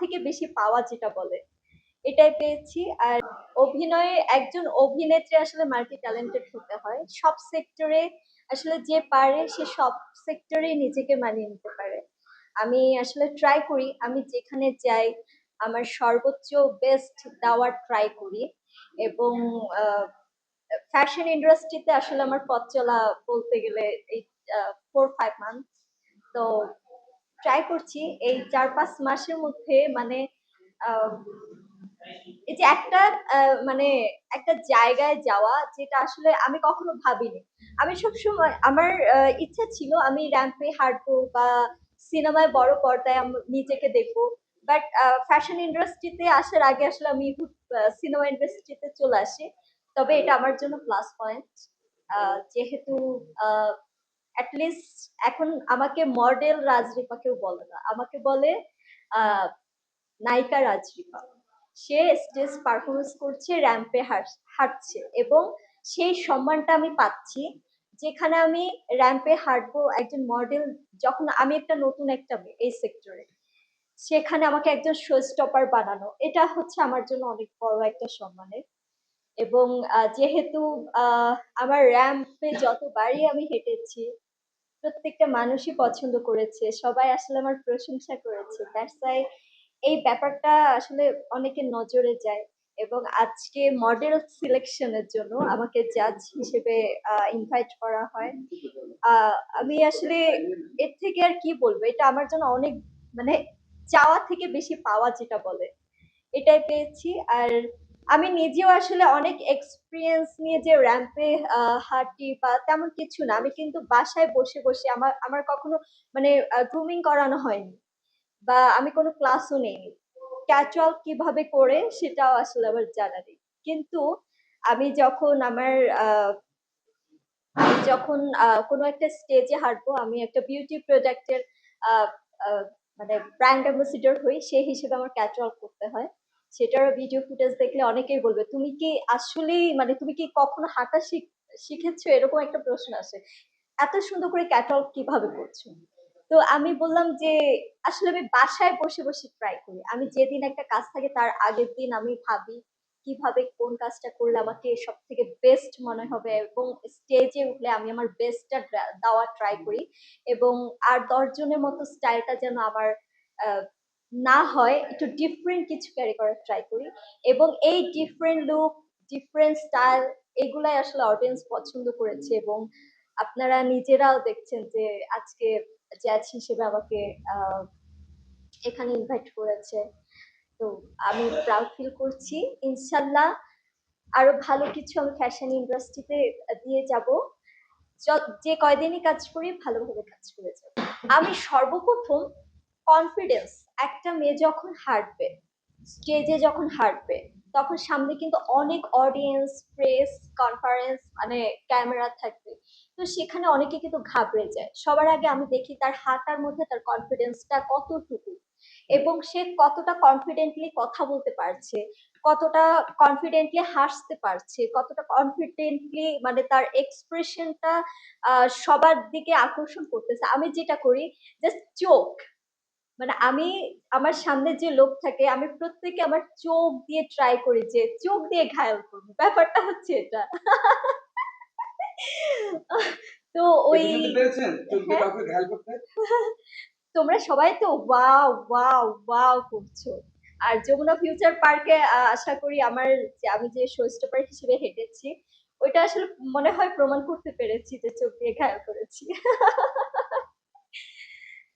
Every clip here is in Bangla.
থেকে বেশি পাওয়া যেটা বলে। এটাই পেয়েছি। আর অভিনয়ে একজন অভিনেত্রী আসলে মাল্টি ট্যালেন্টেড হতে হয়। সব সেক্টরে আসলে যে পারে, সে সব সেক্টরে নিজেকে মানিয়ে নিতে পারে। আমি আসলে ট্রাই করি। আমি যেখানে যাই, আমার সর্বোচ্চ বেস্ট দেওয়ার ট্রাই করি। এবং ফ্যাশন ইন্ডাস্ট্রিতে আসলে আমার পথ চলা বলতে গেলে এই ফোর ফাইভ মান্থ তো ট্রাই করছি এই চার পাঁচ মাসের মধ্যে মানে এই যে একটা মানে একটা জায়গায় যাওয়া যেটা আসলে আমি কখনো ভাবিনি। আমি সবসময়, আমার ইচ্ছা ছিল আমি র্যাম্পে হাঁটবো বা সিনেমায় বড় পর্দায় নিজেকে দেখব। বাট ফ্যাশন ইন্ডাস্ট্রিতে আসার আগে আসলে আমি সিনেমা ইন্ডাস্ট্রিতে চলে আসি। তবে এটা আমার জন্য প্লাস পয়েন্ট যেহেতু অ্যাটলিস্ট এখন আমাকে মডেল রাজরিপা কেউ বলে না। আমাকে বলে নায়িকা রাজরিপা সে স্টেজ পারফরমেন্স করছে র্যাম্পে হাঁটছে এবং সেই সম্মানটা আমি পাচ্ছি যেখানে আমি র্যাম্পে হাঁটবো একজন মডেল যখন আমি একটা নতুন একটা এই সেক্টরে সেখানে আমাকে একজন শো স্টপার বানানো, এটা হচ্ছে আমার জন্য অনেক বড় একটা সম্মানের। এবং যেহেতু আমার র্যাম্পে যতবারই আমি হেঁটেছি প্রত্যেকটা মানুষই পছন্দ করেছে, সবাই আসলে আমার প্রশংসা করেছে। ওয়াই এই ব্যাপারটা আসলে অনেকের নজরে যায় এবং আজকে মডেল সিলেকশনের জন্য আমাকে জাজ হিসেবে ইনভাইট করা হয়। আমি আসলে এর থেকে আর কি বলব, এটা আমার জন্য অনেক মানে চাওয়া থেকে বেশি পাওয়া যেটা বলে, এটাই পেয়েছি। আর আমি নিজেও আসলে অনেক এক্সপিরিয়েন্স নিয়ে যে র্যাম্পে হাঁটি বা তেমন কিছু না। আমি কিন্তু বাসায় বসে বসে আমার আমার কখনো মানে গ্রুমিং করানো হয়নি বা আমি কোনো ক্লাসও নেইনি। ক্যাচুয়াল কীভাবে করে সেটাও আসলে আমার জানা নেই। কিন্তু আমি যখন আমার যখন কোনো একটা স্টেজে হাঁটবো, আমি একটা বিউটি প্রোডাক্টের মানে ব্র্যান্ড অ্যাম্বাসিডর হই, সেই হিসেবে আমার ক্যাচওয়াল করতে হয়। সেটার ভিডিও ফুটেজ দেখলে অনেকেই বলবে, তুমি কি আসলেই মানে তুমি কি কখনো হাঁটা শিখ- শিখেছো? এরকম একটা প্রশ্ন আসে। এত সুন্দর করে ক্যাটওয়াল কীভাবে করছ? তো আমি বললাম যে, আসলে আমি বাসায় বসে বসে ট্রাই করি। আমি যেদিন একটা কাজ থাকে তার আগের দিন আমি ভাবি, কীভাবে কোন কাজটা করলে আমাকে সব থেকে বেস্ট মনে হবে এবং স্টেজে উঠলে আমি আমার বেস্টটা দেওয়ার ট্রাই করি। এবং আর দশজনের মতো স্টাইলটা যেন আমার না হয়, একটু ডিফারেন্ট কিছু ক্যারি করার ট্রাই করি। এবং এই ডিফারেন্ট লুক ডিফারেন্ট স্টাইল এগুলাই আসলে অডিয়েন্স পছন্দ করেছে এবং আপনারা নিজেরাও দেখছেন যে আজকে জ্যাজ হিসেবে আমাকে এখানে ইনভাইট করেছে। তো আমি প্রাউড ফিল করছি। ইনশাল্লাহ আরও ভালো কিছু আমি ফ্যাশন ইন্ডাস্ট্রিতে দিয়ে যাব। যে কয়দিনই কাজ করি, ভালোভাবে কাজ করে যাব। আমি সর্বপ্রথম কনফিডেন্স একটা মেয়ে যখন হাঁটবে স্টেজে যখন হাঁটবে, তখন সামনে কিন্তু অনেক অডিয়েন্স প্রেস কনফারেন্স মানে ক্যামেরা থাকবে। তো সেখানে অনেকে কিন্তু ঘাবড়ে যায়। সবার আগে আমি দেখি তার হাঁটার মধ্যে তার কনফিডেন্সটা কতটুকু এবং সে কতটা কনফিডেন্টলি কথা বলতে পারছে, কতটা কনফিডেন্টলি হাসতে পারছে, কতটা কনফিডেন্টলি মানে তার এক্সপ্রেশনটা সবার দিকে আকর্ষণ করতেছে। আমি যেটা করি জাস্ট চোখ মানে আমি আমার সামনে যে লোক থাকে আমি প্রত্যেকে আমার চোখ দিয়ে ট্রাই করি যে চোখ দিয়ে ঘায়ল করব। ব্যাপারটা হচ্ছে এটা। তো ওই হ্যাঁ। তোমরা সবাই তো ওয়াও ওয়াও ওয়াও করছ। আর যমুনা ফিউচার পার্কে আশা করি আমার যে আমি যে শো স্টপার হিসেবে হেঁটেছি ওইটা আসলে মনে হয় প্রমাণ করতে পেরেছি যে চোখ দিয়ে ঘায়াল করেছি।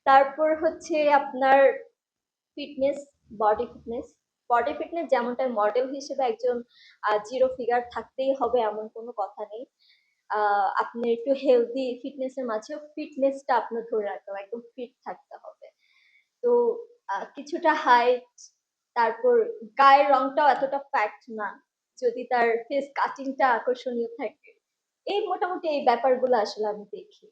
তারপর হচ্ছে আপনার fitness body fitness body fitness যেমনটা মডেল হিসেবে একজন জিরো ফিগার থাকতেই হবে এমন কোনো কথা নেই। আপনি একটু হেলদি ফিটনেসের মাঝে ফিটনেসটা আপনার ধরে রাখতে হবে, একদম ফিট থাকতে হবে। তো কিছুটা হাইট তারপর গায়ের রংটাও এতটা ফ্যাক্ট না, যদি তার ফেস কাটিংটা আকর্ষণীয় থাকে। এই মোটামুটি এই ব্যাপারগুলো আসলে আমি দেখি।